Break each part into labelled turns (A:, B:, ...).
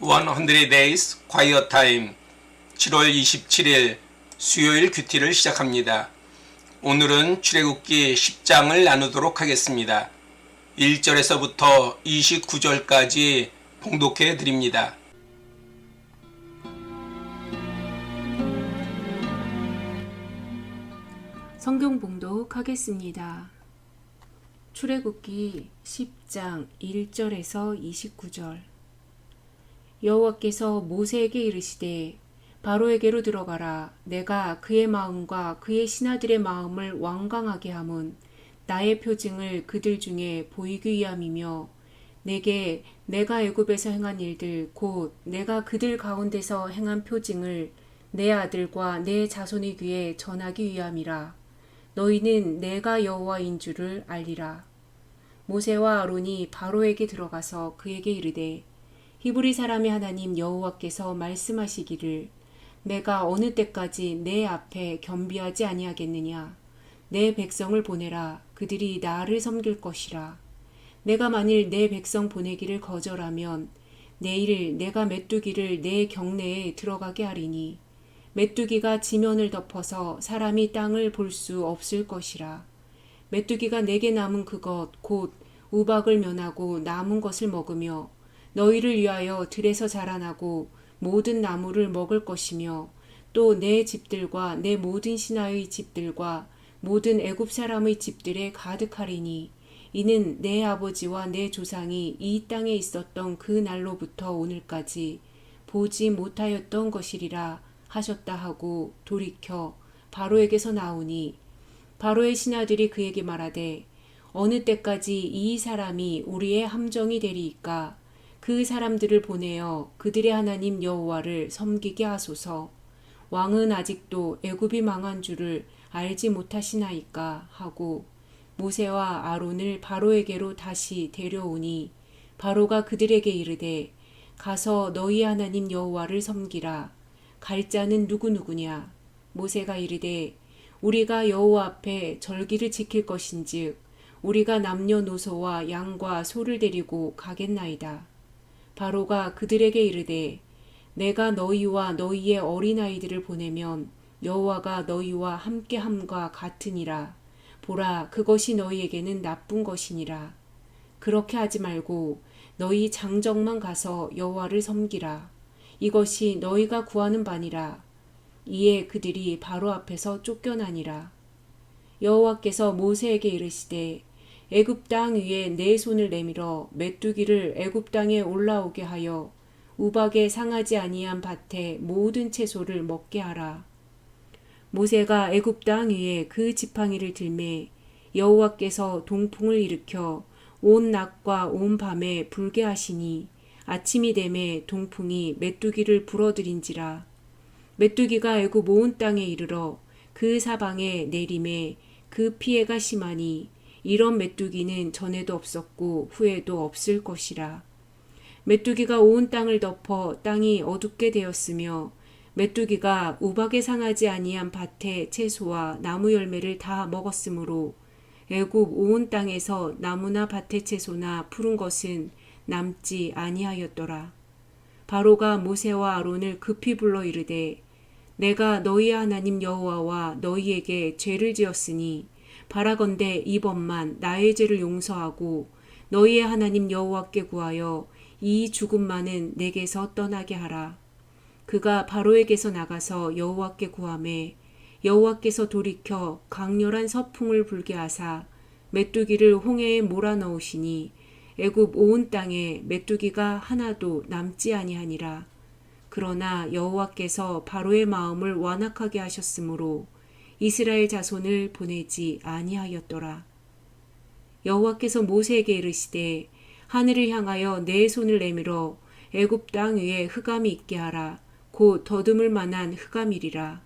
A: 100 Days Quiet Time 7월 27일 수요일 큐티를 시작합니다. 오늘은 출애굽기 10장을 나누도록 하겠습니다. 1절에서부터 29절까지 봉독해 드립니다.
B: 성경 봉독하겠습니다. 출애굽기 10장 1절에서 29절 여호와께서 모세에게 이르시되 바로에게로 들어가라 내가 그의 마음과 그의 신하들의 마음을 완강하게 함은 나의 표징을 그들 중에 보이기 위함이며 내게 내가 애굽에서 행한 일들 곧 내가 그들 가운데서 행한 표징을 내 아들과 내 자손의 귀에 전하기 위함이라 너희는 내가 여호와인 줄을 알리라. 모세와 아론이 바로에게 들어가서 그에게 이르되 히브리 사람의 하나님 여호와께서 말씀하시기를 내가 어느 때까지 내 앞에 겸비하지 아니하겠느냐? 내 백성을 보내라. 그들이 나를 섬길 것이라. 내가 만일 내 백성 보내기를 거절하면 내일 내가 메뚜기를 내 경내에 들어가게 하리니 메뚜기가 지면을 덮어서 사람이 땅을 볼 수 없을 것이라. 메뚜기가 내게 남은 그것 곧 우박을 면하고 남은 것을 먹으며 너희를 위하여 들에서 자라나고 모든 나무를 먹을 것이며 또 내 집들과 내 모든 신하의 집들과 모든 애굽 사람의 집들에 가득하리니 이는 내 아버지와 내 조상이 이 땅에 있었던 그 날로부터 오늘까지 보지 못하였던 것이리라 하셨다 하고 돌이켜 바로에게서 나오니 바로의 신하들이 그에게 말하되 어느 때까지 이 사람이 우리의 함정이 되리이까 그 사람들을 보내어 그들의 하나님 여호와를 섬기게 하소서. 왕은 아직도 애굽이 망한 줄을 알지 못하시나이까 하고 모세와 아론을 바로에게로 다시 데려오니 바로가 그들에게 이르되 가서 너희 하나님 여호와를 섬기라. 갈 자는 누구누구냐? 모세가 이르되 우리가 여호와 앞에 절기를 지킬 것인즉 우리가 남녀노소와 양과 소를 데리고 가겠나이다 바로가 그들에게 이르되 내가 너희와 너희의 어린아이들을 보내면 여호와가 너희와 함께함과 같으니라 보라 그것이 너희에게는 나쁜 것이니라 그렇게 하지 말고 너희 장정만 가서 여호와를 섬기라 이것이 너희가 구하는 바니라. 이에 그들이 바로 앞에서 쫓겨나니라. 여호와께서 모세에게 이르시되 애굽 땅 위에 내 손을 내밀어 메뚜기를 애굽 땅에 올라오게 하여 우박에 상하지 아니한 밭에 모든 채소를 먹게 하라. 모세가 애굽 땅 위에 그 지팡이를 들매 여호와께서 동풍을 일으켜 온 낮과 온 밤에 불게 하시니 아침이 되매 동풍이 메뚜기를 불어들인지라 메뚜기가 애굽 온 땅에 이르러 그 사방에 내림에 그 피해가 심하니 이런 메뚜기는 전에도 없었고 후에도 없을 것이라 메뚜기가 온 땅을 덮어 땅이 어둡게 되었으며 메뚜기가 우박에 상하지 아니한 밭의 채소와 나무 열매를 다 먹었으므로 애굽 온 땅에서 나무나 밭의 채소나 푸른 것은 남지 아니하였더라. 바로가 모세와 아론을 급히 불러 이르되 내가 너희 하나님 여호와와 너희에게 죄를 지었으니 바라건대 이번만 나의 죄를 용서하고 너희의 하나님 여호와께 구하여 이 죽음만은 내게서 떠나게 하라. 그가 바로에게서 나가서 여호와께 구함에 여호와께서 돌이켜 강렬한 서풍을 불게 하사 메뚜기를 홍해에 몰아넣으시니 애굽 온 땅에 메뚜기가 하나도 남지 아니하니라. 그러나 여호와께서 바로의 마음을 완악하게 하셨으므로 이스라엘 자손을 보내지 아니하였더라. 여호와께서 모세에게 이르시되 하늘을 향하여 내 손을 내밀어 애굽 땅 위에 흑암이 있게 하라. 곧 더듬을 만한 흑암이리라.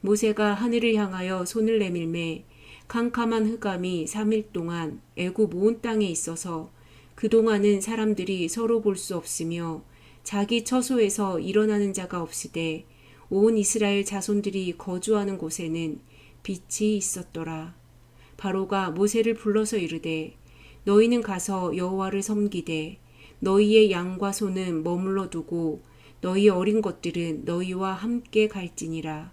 B: 모세가 하늘을 향하여 손을 내밀매 캄캄한 흑암이 3일 동안 애굽 온 땅에 있어서 그동안은 사람들이 서로 볼 수 없으며 자기 처소에서 일어나는 자가 없으되 온 이스라엘 자손들이 거주하는 곳에는 빛이 있었더라. 바로가 모세를 불러서 이르되 너희는 가서 여호와를 섬기되 너희의 양과 소는 머물러 두고 너희 어린 것들은 너희와 함께 갈지니라.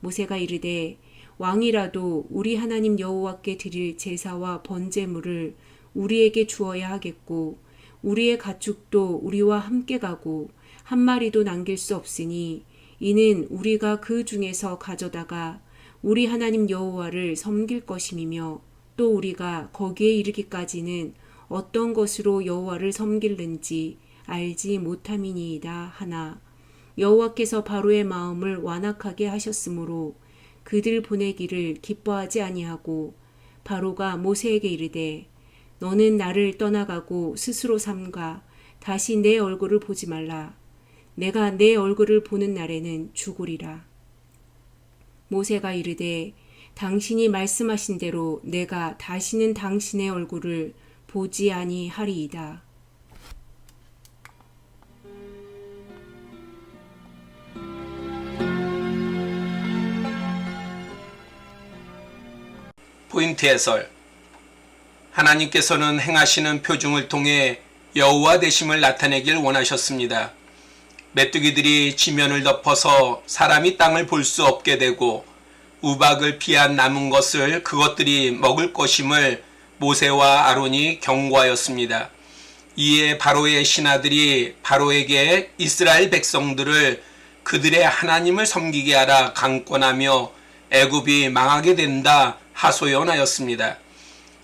B: 모세가 이르되 왕이라도 우리 하나님 여호와께 드릴 제사와 번제물을 우리에게 주어야 하겠고 우리의 가축도 우리와 함께 가고 한 마리도 남길 수 없으니 이는 우리가 그 중에서 가져다가 우리 하나님 여호와를 섬길 것임이며 또 우리가 거기에 이르기까지는 어떤 것으로 여호와를 섬길는지 알지 못함이니이다 하나. 여호와께서 바로의 마음을 완악하게 하셨으므로 그들 보내기를 기뻐하지 아니하고 바로가 모세에게 이르되 너는 나를 떠나가고 스스로 삼가. 다시 내 얼굴을 보지 말라 내가 내 얼굴을 보는 날에는 죽으리라 모세가 이르되 당신이 말씀하신 대로 내가 다시는 당신의 얼굴을 보지 아니하리이다.
A: 포인트 해설 하나님께서는 행하시는 표징을 통해 여호와 되심을 나타내길 원하셨습니다. 메뚜기들이 지면을 덮어서 사람이 땅을 볼 수 없게 되고 우박을 피한 남은 것을 그것들이 먹을 것임을 모세와 아론이 경고하였습니다. 이에 바로의 신하들이 바로에게 이스라엘 백성들을 그들의 하나님을 섬기게 하라 강권하며 애굽이 망하게 된다 하소연하였습니다.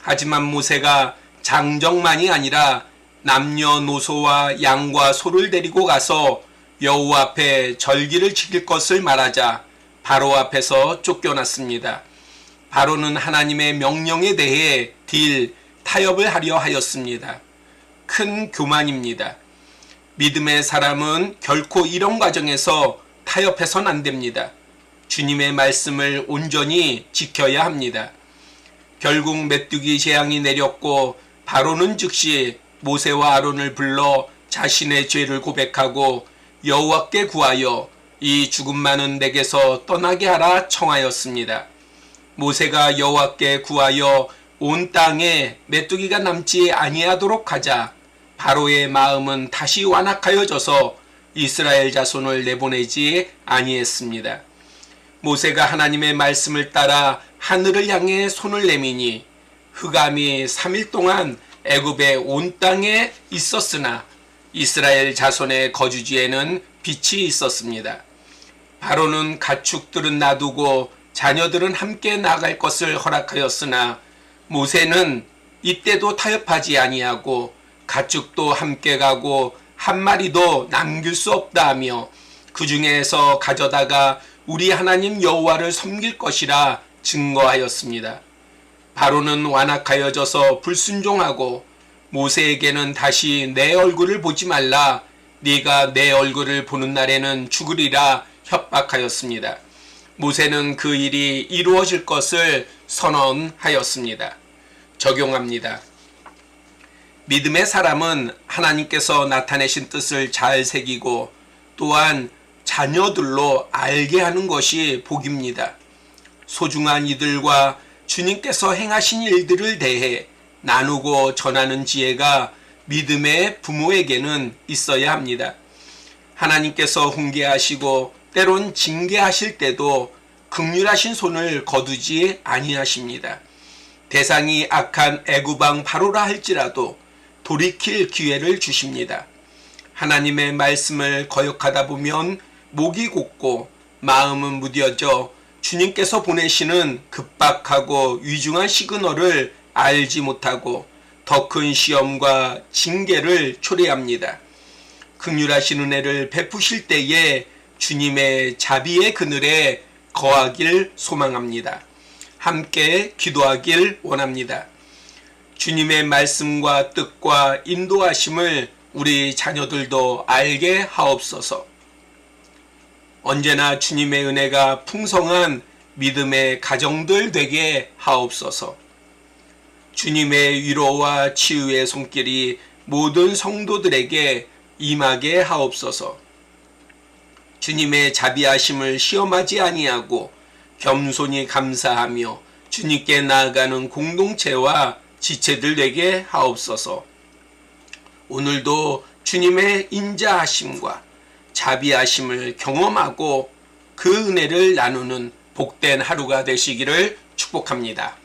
A: 하지만 모세가 장정만이 아니라 남녀노소와 양과 소를 데리고 가서 여호와 앞에 절기를 지킬 것을 말하자 바로 앞에서 쫓겨났습니다. 바로는 하나님의 명령에 대해 딜 타협을 하려 하였습니다. 큰 교만입니다. 믿음의 사람은 결코 이런 과정에서 타협해선 안 됩니다. 주님의 말씀을 온전히 지켜야 합니다. 결국 메뚜기 재앙이 내렸고 바로는 즉시 모세와 아론을 불러 자신의 죄를 고백하고 여호와께 구하여 이 죽음 많은 내게서 떠나게 하라 청하였습니다. 모세가 여호와께 구하여 온 땅에 메뚜기가 남지 아니하도록 하자 바로의 마음은 다시 완악하여져서 이스라엘 자손을 내보내지 아니했습니다. 모세가 하나님의 말씀을 따라 하늘을 향해 손을 내미니 흑암이 3일 동안 애굽의 온 땅에 있었으나 이스라엘 자손의 거주지에는 빛이 있었습니다. 바로는 가축들은 놔두고 자녀들은 함께 나갈 것을 허락하였으나 모세는 이때도 타협하지 아니하고 가축도 함께 가고 한 마리도 남길 수 없다 하며 그 중에서 가져다가 우리 하나님 여호와를 섬길 것이라 증거하였습니다. 바로는 완악하여져서 불순종하고 모세에게는 다시 내 얼굴을 보지 말라 네가 내 얼굴을 보는 날에는 죽으리라 협박하였습니다. 모세는 그 일이 이루어질 것을 선언하였습니다. 적용합니다. 믿음의 사람은 하나님께서 나타내신 뜻을 잘 새기고 또한 자녀들로 알게 하는 것이 복입니다. 소중한 이들과 주님께서 행하신 일들을 대해 나누고 전하는 지혜가 믿음의 부모에게는 있어야 합니다. 하나님께서 훈계하시고 때론 징계하실 때도 극률하신 손을 거두지 아니하십니다. 대상이 악한 애구방 바로라 할지라도 돌이킬 기회를 주십니다. 하나님의 말씀을 거역하다 보면 목이 곧고 마음은 무뎌져 주님께서 보내시는 급박하고 위중한 시그널을 알지 못하고 더 큰 시험과 징계를 초래합니다. 극률하신 은혜를 베푸실 때에 주님의 자비의 그늘에 거하길 소망합니다. 함께 기도하길 원합니다. 주님의 말씀과 뜻과 인도하심을 우리 자녀들도 알게 하옵소서. 언제나 주님의 은혜가 풍성한 믿음의 가정들 되게 하옵소서. 주님의 위로와 치유의 손길이 모든 성도들에게 임하게 하옵소서. 주님의 자비하심을 시험하지 아니하고 겸손히 감사하며 주님께 나아가는 공동체와 지체들 되게 하옵소서. 오늘도 주님의 인자하심과 자비하심을 경험하고 그 은혜를 나누는 복된 하루가 되시기를 축복합니다.